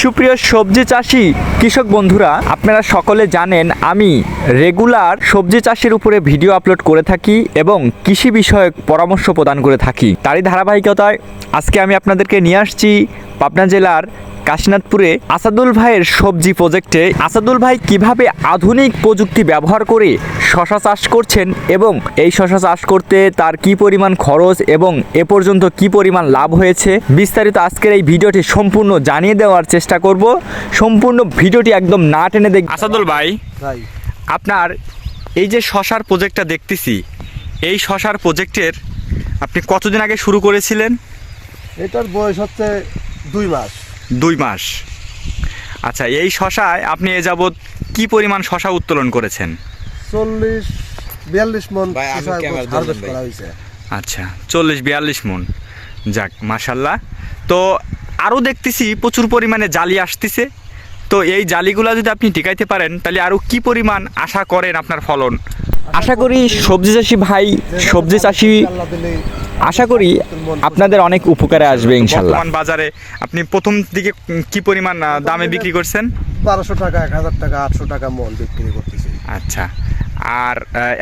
সুপ্রিয় সবজি চাষি, কৃষক বন্ধুরা, আপনারা সকলে জানেন আমি রেগুলার সবজি চাষের উপরে ভিডিও আপলোড করে থাকি এবং কৃষি বিষয়ক পরামর্শ প্রদান করে থাকি। তারই ধারাবাহিকতায় আজকে আমি আপনাদেরকে নিয়ে আসছি পাবনা জেলার কাশীনাথপুরে আসাদুল ভাইয়ের সবজি প্রজেক্টে আসাদুল ভাই কীভাবে আধুনিক প্রযুক্তি ব্যবহার করে শশা চাষ করছেন এবং এই শশা চাষ করতে তার কি পরিমাণ খরচ এবং এ পর্যন্ত কি পরিমাণ লাভ হয়েছে বিস্তারিত আজকের এই ভিডিওটি সম্পূর্ণ জানিয়ে দেওয়ার চেষ্টা করব। সম্পূর্ণ ভিডিওটি একদম না টেনে দেখ আসাদুল ভাই ভাই। আপনার এই যে শশার প্রজেক্টটা দেখতেছি এই শশার প্রজেক্টের আপনি কতদিন আগে শুরু করেছিলেন? এটার বয়স হচ্ছে দুই মাস। দুই মাস। আচ্ছা এই শশায় আপনি এ যাবৎ কি পরিমাণ শশা উত্তোলন করেছেন? চল্লিশ বিয়াল্লিশ মন ভাই, আমি ক্যামেরা ধরলাম হারভেস্ট করা হয়েছে। আচ্ছা চল্লিশ বিয়াল্লিশ মন। যাক মাসাল্লাহ তো আরও দেখতেছি প্রচুর পরিমাণে জালি আসতেছে। তো এই জালিগুলো যদি আপনি টিকাইতে পারেন তাহলে আরও কি পরিমাণ আশা করেন আপনার ফলন? আশা করি সবজি চাষি ভাই সবজি চাষি আশা করি আপনাদের অনেক উপকারে আসবে ইনশাল্লাহ। বাজারে আপনি প্রথম দিকে কি পরিমাণ দামে বিক্রি করছেন? বারোশো টাকা এক হাজার টাকা আটশো টাকা মন বিক্রি করতেছি। আচ্ছা। আর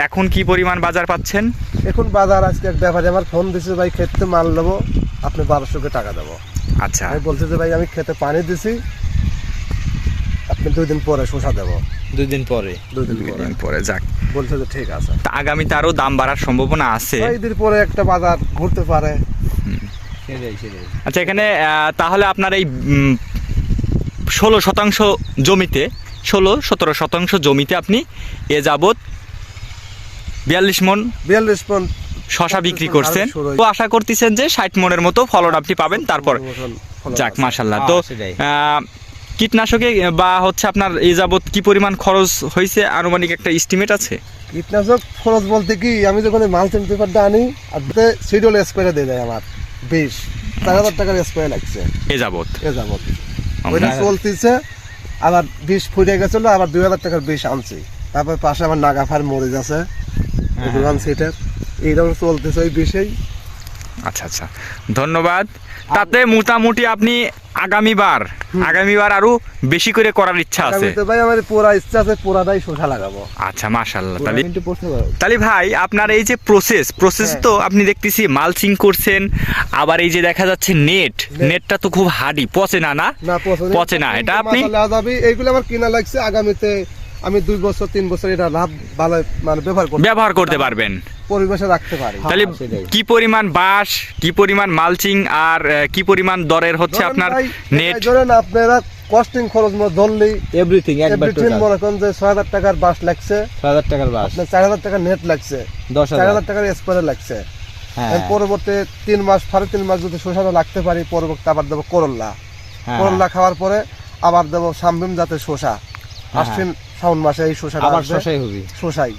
এখন কি পরিমাণ বাজার পাচ্ছেন? এখন বাজার আজকে এক ব্যাপারে আমার ফোন দিছে ভাই খেতে মাল নেব আপনি বারোশোকে টাকা দেবো। আচ্ছা। আমি বলছি যে ভাই আমি খেতে পানি দিছি আপনি দুই দিন পরে শোষা দেবো। দুই দিন পরে। দুই দিন পরে। দিন পরে যাক। বলছে যে ঠিক আছে। তা আগামীতে আরও দাম বাড়ার সম্ভাবনা আছে? ছয় দিন পরে একটা বাজার ঘুরতে পারে। আচ্ছা এখানে তাহলে আপনার এই ষোলো শতাংশ জমিতে ষোলো সতেরো শতাংশ জমিতে আপনি এ যাবৎ বিয়াল্লিশ মন বিয়াল্লিশ পন শশা বিক্রি করছেন। তো আশা করতেছেন যে ষাট মনের মতো ফলন আপনি পাবেন। তারপর যাক মাশাল্লাহ তো হ্যাঁ। আহ, কীটনাশকে বা হচ্ছে আপনার এই যাবৎ কি পরিমাণ খরচ হয়েছে? আনুমানিক একটা এস্টিমেট আছে? কীটনাশক খরচ বলতে কি আমি যখন মালচিং পেপারটা আনি আর সিডল স্প্রে দিয়ে দেয় আমার বিশ চার হাজার টাকার স্প্রে লাগছে। এ যাবৎ। এ ওইটা চলতেছে আবার বিষ ফুটে গেছিল আবার দুই হাজার টাকার বিষ আনছি। তারপর পাশে আমার নাগাফার মরিচ আছে এই সিটের এইরকম চলতেছে ওই বিষেই। আচ্ছা আচ্ছা। ধন্যবাদ। তাতে মোটামুটি আপনি আগামীবার আগামীবার আরও বেশি করে করার ইচ্ছা আছে। ভাই আমার পুরা ইচ্ছা আছে পুরাটাই শোষা লাগাবো। আচ্ছা মাশাল্লাহ তাহলে তাহলে ভাই আপনার এই যে প্রসেস প্রসেস হ্যাঁ। তো আপনি দেখতেছি মালচিং করছেন আবার এই যে দেখা যাচ্ছে নেট নেটটা তো খুব হার্ডি পচে না না? পচে না। এটা আপনি এইগুলো আমার কিনা লাগছে আগামীতে আমি দুই বছর তিন বছর এটা লাভ ভালো মানে ব্যবহার করতে ব্যবহার করতে পারবেন। পরিবেশে রাখতে পারি। তাহলে কি পরিমাণ বাঁশ কি পরিমাণ মালচিং আর কি পরিমাণ দরের হচ্ছে আপনার নেট? ধরেন আপনারা কস্টিং খরচ মতো ধরলেই এভরিথিং একবার এভরিথিং মনে করেন যে ছয় হাজার টাকার বাস লাগছে। ছয় হাজার টাকার বাস আপনার চার হাজার টাকার নেট লাগছে। দশ হাজার। হাজার টাকার স্প্রে লাগছে। হ্যাঁ। পরবর্তী তিন মাস সাড়ে তিন মাস যদি শোষাটা লাগতে পারি পরবর্তী আবার দেবো করল্লা হ্যাঁ। করল্লা খাওয়ার পরে আবার দেবো সামভিম জাতের শোষা আশ্বিন শ্রাবণ মাসে এই শোষা আবার শোষাই শশাই হবি। শোষাই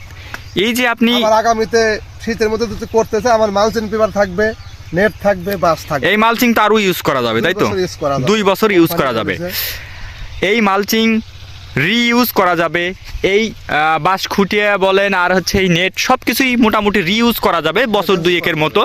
এই যে আপনি আবার আগামীতে শীতের মধ্যে যদি করতেছে আমার মালচিং পেপার থাকবে নেট থাকবে বাস থাকবে। এই মালচিং তো আরও ইউজ করা যাবে তাই তো? দুই বছর করা দুই বছর ইউজ করা যাবে। এই মালচিং রিইউজ করা যাবে। এই বাঁশ খুঁটিয়ে বলেন আর হচ্ছে এই নেট সব কিছুই মোটামুটি রিইউজ করা যাবে বছর দুয়েকের মতো।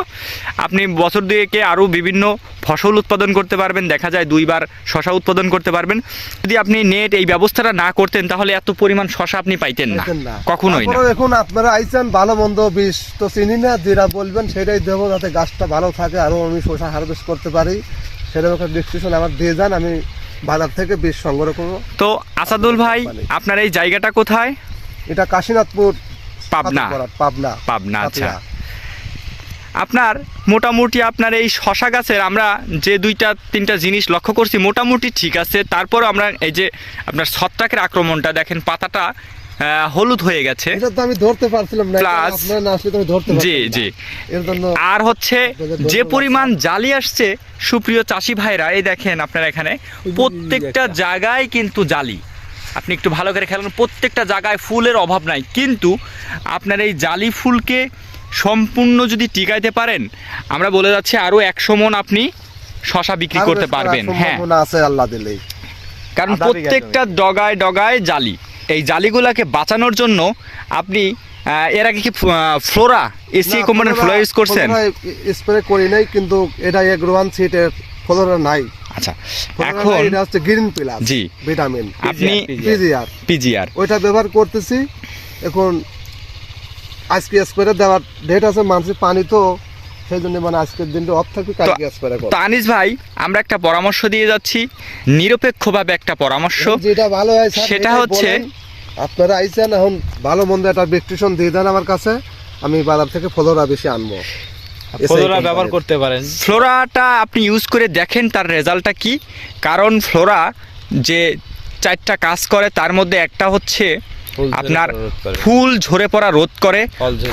আপনি বছর দুয়েকে আরও বিভিন্ন ফসল উৎপাদন করতে পারবেন দেখা যায় দুইবার শশা উৎপাদন করতে পারবেন। যদি আপনি নেট এই ব্যবস্থাটা না করতেন তাহলে এত পরিমাণ শশা আপনি পাইতেন না। দেখেন। কখনোই না। এখন আপনারা আইছেন ভালো মন্দ বিষ তো চিনি না যেটা বলবেন সেটাই দেবো যাতে গাছটা ভালো থাকে আরও আমি শসা হারভেস্ট করতে পারি। সেটা একটা ডিসক্রিপশন আমার দিয়ে যান আমি বাজার থেকে বীজ সংগ্রহ করব। তো আসাদুল ভাই আপনার এই জায়গাটা কোথায়? এটা কাশীনাথপুর পাবনা। পাবনা। পাবনা আচ্ছা। আপনার মোটামুটি আপনার এই শশা গাছের আমরা যে দুইটা তিনটা জিনিস লক্ষ্য করছি মোটামুটি ঠিক আছে। তারপর আমরা এই যে আপনার ছত্রাকের আক্রমণটা দেখেন পাতাটা হলুদ হয়ে গেছে। এটা তো আমি ধরতে পারছিলাম না আসলে ধরতে জি জি। এর জন্য আর হচ্ছে যে পরিমাণ জালি আসছে সুপ্রিয় চাষি ভাইরা এই দেখেন আপনারা এখানে প্রত্যেকটা জায়গায় কিন্তু জালি। আপনি একটু ভালো করে খেলেন প্রত্যেকটা জায়গায় ফুলের অভাব নাই। কিন্তু আপনার এই জালি ফুলকে সম্পূর্ণ যদি টিকাইতে পারেন আমরা বলে যাচ্ছি আরও একশো মন আপনি শশা বিক্রি করতে পারবেন। হ্যাঁ। আছে আল্লাহ দিলেই। কারণ প্রত্যেকটা ডগায় ডগায় জালি। এই জালিগুলাকে বাঁচানোর জন্য আপনি এর আগে কি ফ্লোরা এসি কোম্পানির ফ্লোরা ইউজ করছেন? স্প্রে করি নাই কিন্তু এটা এগ্রোয়ান সিটের ফ্লোরা নাই। আচ্ছা এখন এটা হচ্ছে গ্রিন প্লাস জি। ভিটামিন আপনি পিজিআর পিজিআর ওইটা ব্যবহার করতেছি এখন আজকে স্প্রে দেওয়ার ডেট আছে মানুষের পানি তো সেই জন্য মানে আজকের দিনটা অফ থাকবে কালকে স্প্রে করো তো আনিস ভাই আমরা একটা পরামর্শ দিয়ে যাচ্ছি। নিরপেক্ষভাবে একটা পরামর্শ। যেটা ভালো হয় সেটা হচ্ছে- আপনারা আইছেন এখন ভালো মন্দ একটা বিক্রিশন দিয়ে দেন আমার কাছে আমি বাজার থেকে ফলোরা বেশি আনব। ফলোরা ব্যবহার করতে পারেন। ফ্লোরাটা আপনি ইউজ করে দেখেন তার রেজাল্টটা কি। কারণ ফ্লোরা যে চারটা কাজ করে তার মধ্যে একটা হচ্ছে আপনার। ফুল ঝরে পড়া রোধ করে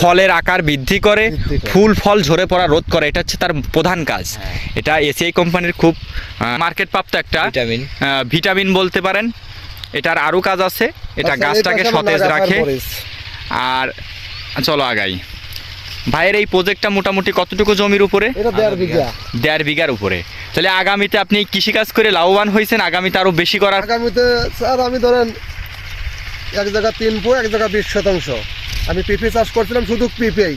ফলের আকার বৃদ্ধি করে ফুল ফল ঝরে পড়া রোধ করে এটা হচ্ছে তার প্রধান কাজ। হ্যাঁ। এটা এসিআই কোম্পানির খুব মার্কেট প্রাপ্ত একটা ভিটামিন। ভিটামিন বলতে পারেন। এটার আরও কাজ আছে। এটা আচ্ছা, গাছটাকে সতেজ রাখে। আর চলো আগাই। ভাইয়ের এই প্রজেক্টটা মোটামুটি কতটুকু জমির উপরে? দেড় দেড় বিঘার উপরে। তাহলে আগামীতে আপনি কৃষিকাজ করে লাভবান হয়েছেন আগামীতে আরও বেশি করার আগামীতে স্যার আমি ধরেন এক জায়গা তিন পো এক জায়গা বিশ শতাংশ। আমি পিপি চাষ করছিলাম শুধু পিপিআই